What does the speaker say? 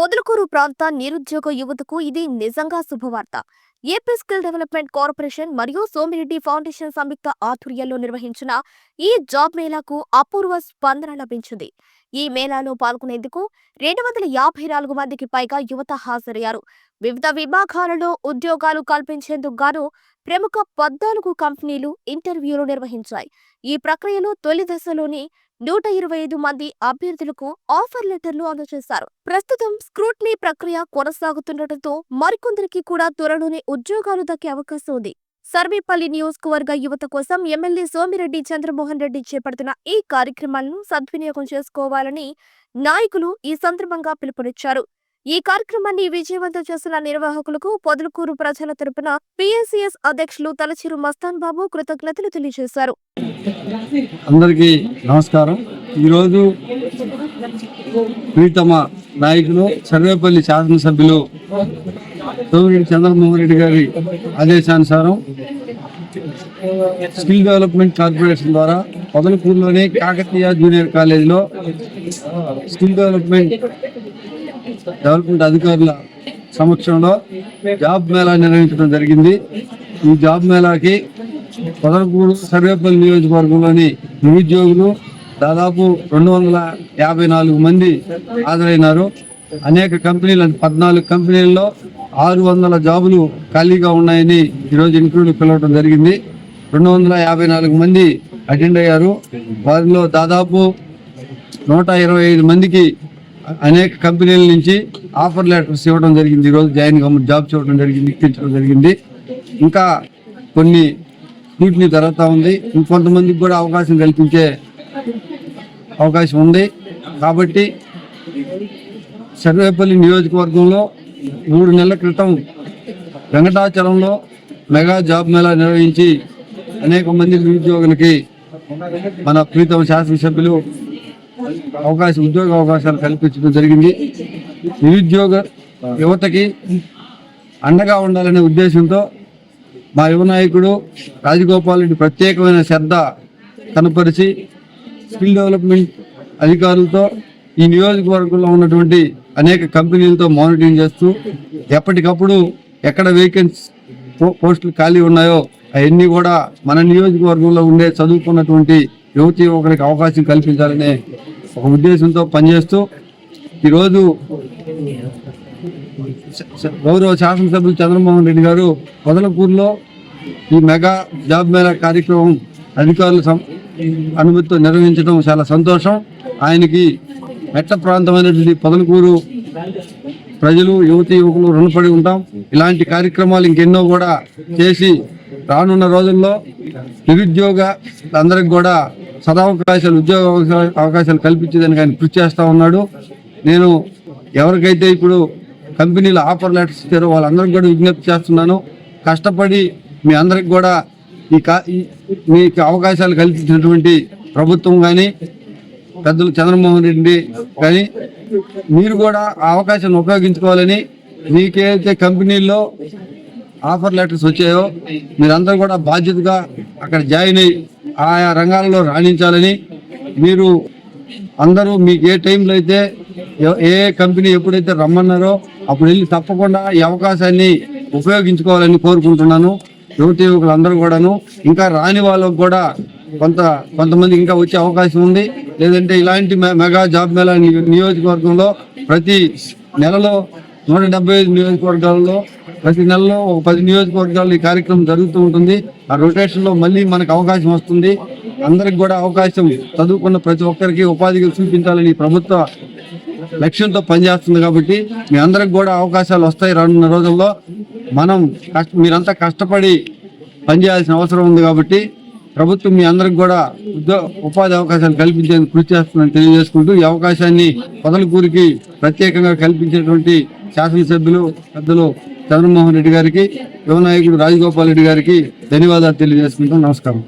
పొదలకూరు ప్రాంత నిరుద్యోగ యువతకు ఇది నిజంగా శుభవార్త. ఏపీ స్కిల్ డెవలప్మెంట్ కార్పొరేషన్ మరియు సోమిరెడ్డి ఫౌండేషన్ సంయుక్త ఆధ్వర్యంలో నిర్వహించిన ఈ జాబ్ మేళాకు అపూర్వ స్పందన లభించింది. ఈ మేళాలో పాల్గొనేందుకు రెండు వందల యాభై నాలుగు మందికి పైగా యువత హాజరయ్యారు. వివిధ విభాగాలలో ఉద్యోగాలు కల్పించేందుకు గాను ప్రముఖ పద్నాలుగు కంపెనీలు ఇంటర్వ్యూలు నిర్వహించాయి. ఈ ప్రక్రియలో తొలి దశలోనే నూట ఇరవై ఐదు మంది అభ్యర్థులకు ఆఫర్ లెటర్లు అందజేశారు. ప్రస్తుతం స్క్రూట్నీ ప్రక్రియ కొనసాగుతుండటంతో మరికొందరికి కూడా త్వరలోనే ఉద్యోగాలు దక్కే అవకాశం ఉంది. సర్వేపల్లి నియోజకవర్గ యువత కోసం ఎమ్మెల్యే సోమిరెడ్డి చంద్రమోహన్ రెడ్డి చేపడుతున్న ఈ కార్యక్రమాలను సద్వినియోగం చేసుకోవాలని నాయకులు ఈ సందర్భంగా పిలుపునిచ్చారు. ఈ కార్యక్రమాన్ని విజయవంతం చేసిన నిర్వాహకులకు పొదలకూరు ప్రజల తరపున పిఎస్సిఎస్ అధ్యక్షులు తలచిరు మస్తాన్ బాబు కృతజ్ఞతలు తెలియజేశారు. అందరికీ నమస్కారం. ఈరోజు ప్రీతమ నాయకులు సర్వేపల్లి శాసనసభ్యులు సోమిరెడ్డి చంద్రమోహన్ రెడ్డి గారి ఆదేశానుసారం స్కిల్ డెవలప్మెంట్ కార్పొరేషన్ ద్వారా పొదలకూరులోని కాకతీయ జూనియర్ కాలేజీలో స్కిల్ డెవలప్మెంట్ డెవలప్మెంట్ అధికారుల సమక్షంలో జాబ్ మేళా నిర్వహించడం జరిగింది. ఈ జాబ్ మేళాకి పొదలకూరు సర్వేపల్లి నియోజకవర్గంలోని నిరుద్యోగులు దాదాపు రెండు వందల యాభై నాలుగు మంది హాజరైనారు. అనేక కంపెనీలు పద్నాలుగు కంపెనీల్లో ఆరు వందల జాబులు ఖాళీగా ఉన్నాయని ఈరోజు ఇంటర్వ్యూలు పిలవడం జరిగింది. రెండు వందల యాభై నాలుగు మంది అటెండ్ అయ్యారు. వారిలో దాదాపు నూట ఇరవై ఐదు మందికి అనేక కంపెనీల నుంచి ఆఫర్ లెటర్స్ ఇవ్వడం జరిగింది. ఈరోజు జాయిన్ జాబ్ చూడడం జరిగింది ఇప్పించడం జరిగింది. ఇంకా కొన్ని వీటిని జరుగుతూ ఉంది. ఇంకొంతమందికి కూడా అవకాశం కల్పించే అవకాశం ఉంది. కాబట్టి సర్వేపల్లి నియోజకవర్గంలో మూడు నెలల క్రితం వెంకటాచలంలో మెగా జాబ్ మేళా నిర్వహించి అనేక మంది నిరుద్యోగులకి మన ప్రీతం శాసనసభ్యులు అవకాశం ఉద్యోగ అవకాశాలు కల్పించడం జరిగింది. నిరుద్యోగ యువతకి అండగా ఉండాలనే ఉద్దేశంతో మా యువ నాయకుడు రాజగోపాల్ రెడ్డి ప్రత్యేకమైన శ్రద్ధ కనపరిచి స్కిల్ డెవలప్మెంట్ అధికారులతో ఈ నియోజకవర్గంలో ఉన్నటువంటి అనేక కంపెనీలతో మానిటరింగ్ చేస్తూ ఎప్పటికప్పుడు ఎక్కడ వేకెన్సీ పోస్టులు ఖాళీ ఉన్నాయో అవన్నీ కూడా మన నియోజకవర్గంలో ఉండే చదువుకున్నటువంటి యువతి ఒకరికి అవకాశం కల్పించాలనే ఒక ఉద్దేశంతో పనిచేస్తూ ఈరోజు గౌరవ శాసనసభ్యులు చంద్రమోహన్ రెడ్డి గారు పొదలకూరులో ఈ మెగా జాబ్ మేళా కార్యక్రమం అధికారుల సం- అనుమతితో నిర్వహించడం చాలా సంతోషం. ఆయనకి మెట్ట ప్రాంతమైనటువంటి పొదలకూరు ప్రజలు యువతి యువకులు రుణపడి ఉంటాం. ఇలాంటి కార్యక్రమాలు ఇంకెన్నో కూడా చేసి రానున్న రోజుల్లో నిరుద్యోగ అందరికి కూడా సదావకాశాలు ఉద్యోగ అవకాశాలు- అవకాశాలు కల్పించేదానికి ఆయన కృషి చేస్తూ ఉన్నాడు. నేను ఎవరికైతే ఇప్పుడు కంపెనీలు ఆఫర్ లెటర్స్ ఇచ్చారో వాళ్ళందరికీ కూడా విజ్ఞప్తి చేస్తున్నాను. కష్టపడి మీ అందరికి కూడా కా ఈ- మీకు అవకాశాలు కల్పించినటువంటి ప్రభుత్వం కానీ పెద్దలు చంద్రమోహన్ రెడ్డి కానీ మీరు కూడా ఆ అవకాశాన్ని ఉపయోగించుకోవాలని మీకేదైతే కంపెనీల్లో ఆఫర్ లెటర్స్ వచ్చాయో మీరందరూ కూడా బాధ్యతగా అక్కడ జాయిన్ అయ్యి ఆయా రంగాలలో రాణించాలని మీరు అందరూ మీకు ఏ టైంలో అయితే ఏ కంపెనీ ఎప్పుడైతే రమ్మన్నారో అప్పుడు వెళ్ళి తప్పకుండా ఈ అవకాశాన్ని ఉపయోగించుకోవాలని కోరుకుంటున్నాను. యువతి యువకులందరూ కూడాను ఇంకా రాని వాళ్ళకు కూడా కొంత కొంతమంది ఇంకా వచ్చే అవకాశం ఉంది. లేదంటే ఇలాంటి మె- మెగా జాబ్ మేళా నియోజకవర్గంలో ప్రతి నెలలో నూట డెబ్బై ఐదు నియోజకవర్గాల్లో ప్రతి నెలలో ఒక పది నియోజకవర్గాల్లో ఈ కార్యక్రమం జరుగుతూ ఉంటుంది. ఆ రొటేషన్లో మళ్ళీ మనకు అవకాశం వస్తుంది. అందరికి కూడా అవకాశం చదువుకున్న ప్రతి ఒక్కరికి ఉపాధి చూపించాలని ప్రభుత్వ లక్ష్యంతో పనిచేస్తుంది కాబట్టి మీ అందరికి కూడా అవకాశాలు వస్తాయి రానున్న రోజుల్లో. మనం కష్ట మీరంతా కష్టపడి పనిచేయాల్సిన అవసరం ఉంది కాబట్టి ప్రభుత్వం మీ అందరికి కూడా ఉద్యోగ ఉపాధి అవకాశాలు కల్పించేందుకు కృషి చేస్తుందని తెలియజేసుకుంటూ ఈ అవకాశాన్ని పొదలకూరికి ప్రత్యేకంగా కల్పించేటువంటి శాసనసభ్యులు పెద్దలు చంద్రమోహన్ రెడ్డి గారికి యువ నాయకుడు రాజగోపాల్ రెడ్డి గారికి ధన్యవాదాలు తెలియజేసుకుంటాం నమస్కారం.